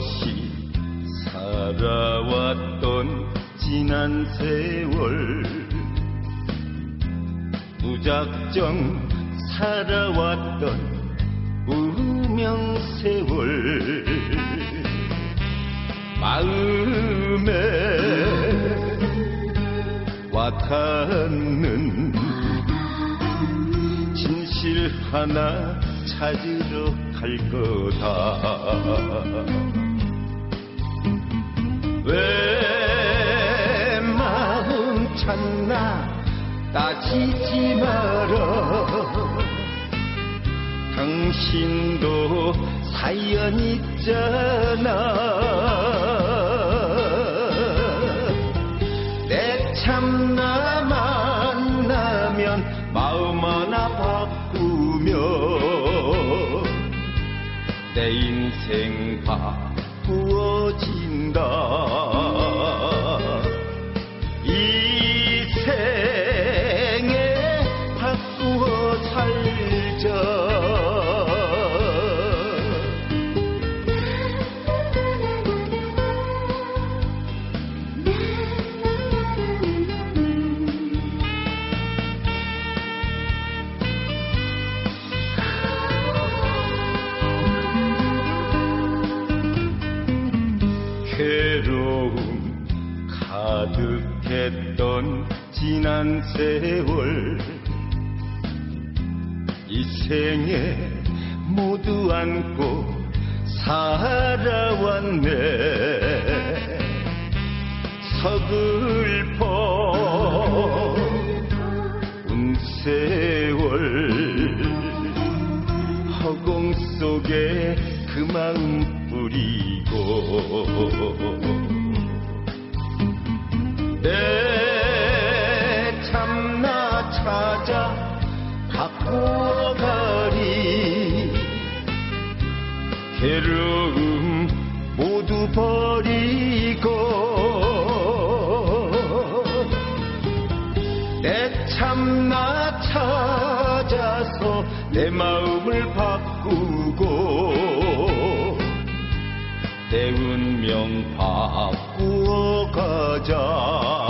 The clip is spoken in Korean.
없이 살아왔던 지난 세월. 무작정 살아왔던 운명 세월. 마음에 와닿는 진실 하나 찾으러 갈 거다 왜 마음 찾나 따지지 마라 당신도 사연 있잖아. 내 참나 만나면 마음 하나 바꾸며 내 인생 바 꾸어진다 괴로움 가득했던 지난 세월. 이 생에 모두 안고 살아왔네. 서글퍼 운 세월 허공 속에 그 마음 뿌리고. 내 참나 찾아 바꾸어 가리. 괴로움 찾아서 내 마음을 바꾸고 내 운명 바꾸어 가자